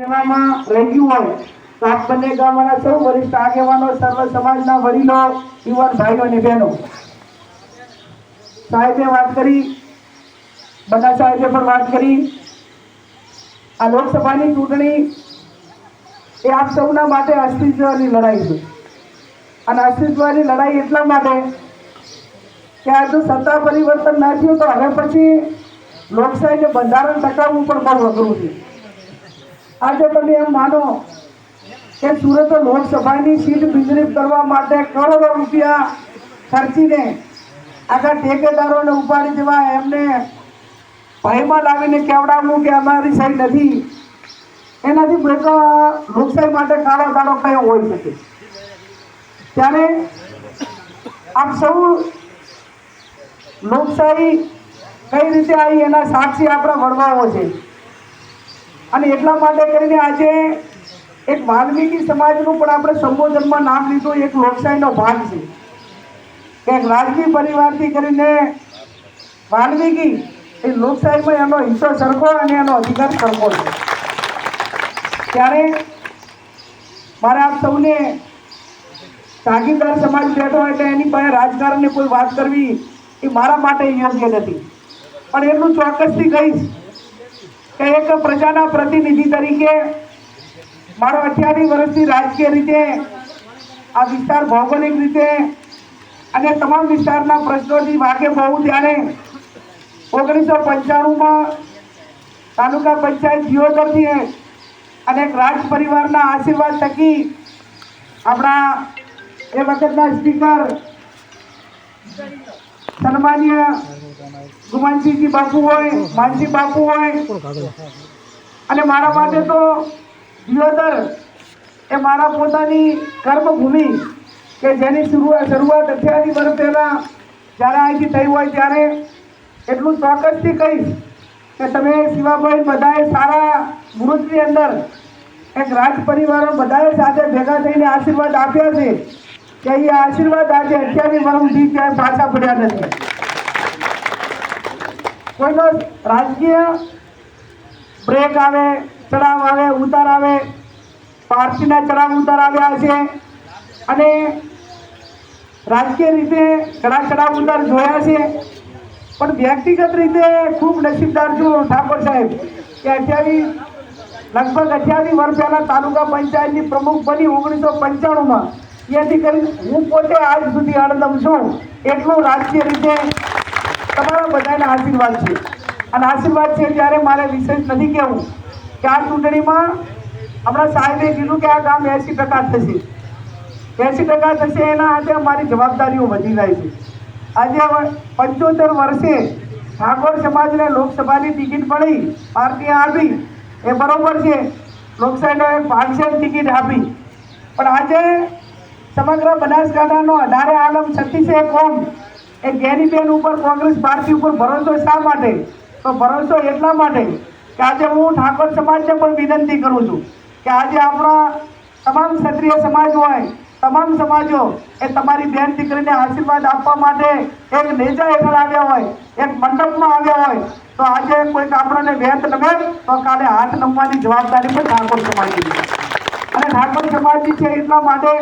સેવામાં રહ્યું હોય. તો આપ બંને ગામના સૌ વરિષ્ઠ આગેવાનો, સર્વ સમાજના વડીલો, યુવાન ભાઈઓ અને બહેનો. સાહેબે વાત કરી. બધા સાહેબે પણ વાત કરી. આ લોકસભાની ચૂંટણી એ આપ સૌના માટે અસ્તિત્વની લડાઈ છે. અને અસ્તિત્વની લડાઈ એટલા માટે કે આ જો સત્તા પરિવર્તન ના થયું તો હવે પછી લોકશાહીને બંધારણ ટકાવવું પણ બહુ અઘરું છે. આજે તમે એમ માનો કે સુરત લોકસભાની સીટ બિલ્ડઅપ કરવા માટે કરોડો રૂપિયા ખર્ચીને આખા ઠેકેદારોને ઉપાડી દેવા, એમને ભયમાં લાવીને કેવડાવવું કે અમારી સાઈડ નથી. એનાથી બેટો લોકશાહી માટે કાળો કાળો કયો હોઈ શકે? ત્યારે આપ સૌ લોકશાહી કઈ રીતે આવી એના સાક્ષી આપણા વડવાઓ છે? અને એટલા માટે કરીને આજે એક વાલ્મીકી સમાજનું પણ આપણે સંબોધનમાં નામ લીધું, એક લોકશાહીનો ભાગ છે. કે રાજકીય પરિવારથી કરીને વાલ્મીકી એ લોકશાહીમાં એનો હિસ્સો સરખો અને એનો અધિકાર સરખો છે. ત્યારે મારે આપ સૌને તાગીદાર સમાજ બેઠો એટલે એની પાસે રાજકારણની કોઈ વાત કરવી એ મારા માટે યોગ્ય નથી. પણ એટલું ચોક્કસથી કહીશ કે એક પ્રજાના પ્રતિનિધિ તરીકે મારો અઠ્યાવીસ વર્ષથી રાજકીય રીતે આ વિસ્તાર ભૌગોલિક રીતે અને તમામ વિસ્તારના પ્રશ્નોથી વાકેફ હોવું ત્યારે ઓગણીસો પંચાણુંમાં તાલુકા પંચાયત જીઓતરથી અને રાજ પરિવારના આશીર્વાદ થકી આપણા એ વખતના સ્પીકર સન્માનીય ગુમાનસિંહજી બાપુ હોય માનસિંહ બાપુ હોય, અને મારા માટે તો દિયોદર એ મારા પોતાની કર્મભૂમિ કે જેની શરૂઆત શરૂઆત અઠ્યાવીસ વર્ષ પહેલાં જ્યારે અહીંથી થઈ હોય ત્યારે એટલું ચોક્કસથી કહીશ કે તમે શિવાભાઈ બધાએ સારા મુહૂર્તની અંદર એક રાજ પરિવારો બધાએ સાથે ભેગા થઈને આશીર્વાદ આપ્યા છે. કે એ આશીર્વાદ આજે અત્યારની વર્ષ સુધી ક્યાંય પાછા પડ્યા નથી. કોઈનો રાજકીય બ્રેક આવે, ચડાવ આવે, ઉતાર આવે, પાર્ટીના ચડાવ ઉતાર આવ્યા છે અને રાજકીય રીતે ચડાવ ચડાવ ઉતાર જોયા છે. પણ વ્યક્તિગત રીતે ખૂબ નસીબદાર છું ઠાકોર સાહેબ કે અત્યાવીસ લગભગ અઠ્યાવીસ વર્ષ પહેલાં તાલુકા પંચાયતની પ્રમુખ બની ઓગણીસો પંચાણુંમાં. ત્યાંથી કરી હું પોતે આજ સુધી આનંદમ છું. એટલું રાજકીય રીતે તમારા બધાના આશીર્વાદ છે. અને આશીર્વાદ છે ત્યારે મારે વિશેષ નથી કહેવું કે આ ચૂંટણીમાં હમણાં સાહેબે કીધું કે આ કામ એંસી ટકા થશે. એંસી ટકા થશે એના આજે મારી જવાબદારીઓ વધી જાય છે. આજે પંચોતેર વર્ષે ઠાકોર સમાજને લોકસભાની ટિકિટ મળી, પાર્ટી આપી, એ બરોબર છે. લોકશાહીનો એક ટિકિટ આપી. પણ આજે સમગ્ર બનાસકાંઠાનો અઢારે આલમ છત્તીસે કોમ. એ ગેરીબેન ઉપર કોંગ્રેસ પાર્ટી ઉપર ભરોસો શા માટે? તો ભરોસો એટલા માટે કે આજે હું ઠાકોર સમાજને પણ વિનંતી કરું છું કે આજે આપણા તમામ ક્ષત્રિય સમાજ હોય, તમામ સમાજો એ તમારી બેન દીકરીને આશીર્વાદ આપવા માટે એક નેજા હેઠળ આવ્યા હોય, એક મંડપમાં આવ્યા હોય, તો આજે કોઈક આપણને વેત નમે તો કાલે હાથ નમવાની જવાબદારી પણ ઠાકોર સમાજની અને ઠાકોર સમાજની છે એટલા માટે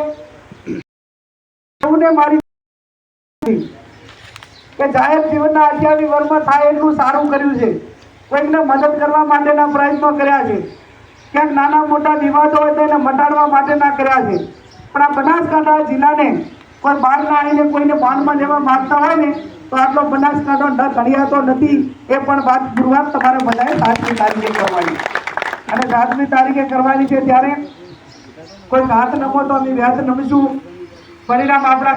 સૌને મારી કે જાહેર જીવનના અઠ્યાવીસ વર્ષમાં થાય એટલું સારું કર્યું છે. કોઈકને મદદ કરવા માટેના પ્રયત્નો કર્યા છે. ક્યાંક નાના મોટા વિવાદો હોય તો એને મટાડવા માટેના કર્યા છે. પણ આ બનાસકાંઠા જિલ્લાને કોઈ બહારના આવીને કોઈને બાંધમાં જવા માગતા હોય ને, તો આટલો બનાસકાંઠો ન ઘડિયાતો નથી, એ પણ વાત ગુરુવાર તમારે બધાએ સાતમી તારીખે કરવાની. અને સાતમી તારીખે કરવાની છે ત્યારે કોઈ હાથ નમો તો અમે વ્યાજ નમીશું. પરિણામ આપણા